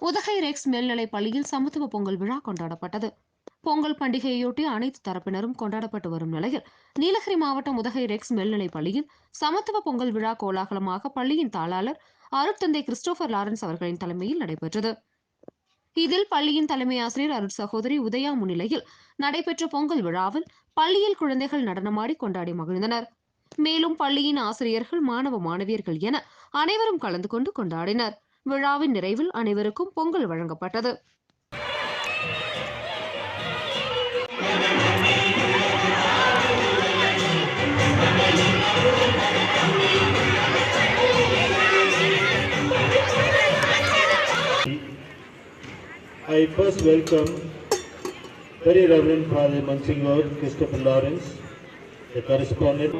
Udhagai Rex மேல்நிலை பள்ளியில் சமத்துவ பொங்கல் விழா கொண்டாடப்பட்டது. பொங்கல் பண்டிகையொட்டி அனைத்து தரப்பினரும் கொண்டாடப்பட்டு வரும் நிலையில் நீலகிரி மாவட்டம் உதகை ரெக்ஸ் மேல்நிலை பள்ளியில் சமத்துவ பொங்கல் விழா கோலாகலமாக பள்ளியின் தாளாளர் அருட்தந்தை கிறிஸ்டோபர் லாரன்ஸ் அவர்களின் தலைமையில் நடைபெற்றது. இதில் பள்ளியின் தலைமை ஆசிரியர் அருட் சகோதரி உதயா முன்னிலையில் நடைபெற்ற பொங்கல் விழாவில் பள்ளியில் குழந்தைகள் நடனமாடி கொண்டாடி மகிழ்ந்தனர். மேலும் பள்ளியின் ஆசிரியர்கள் மாணவ மாணவியர்கள் என அனைவரும் கலந்து கொண்டு கொண்டாடினர். விழாவின் நிறைவில் அனைவருக்கும் பொங்கல் வழங்கப்பட்டது I first welcome Very Reverend Father Monsignor Christopher Lawrence, the correspondent.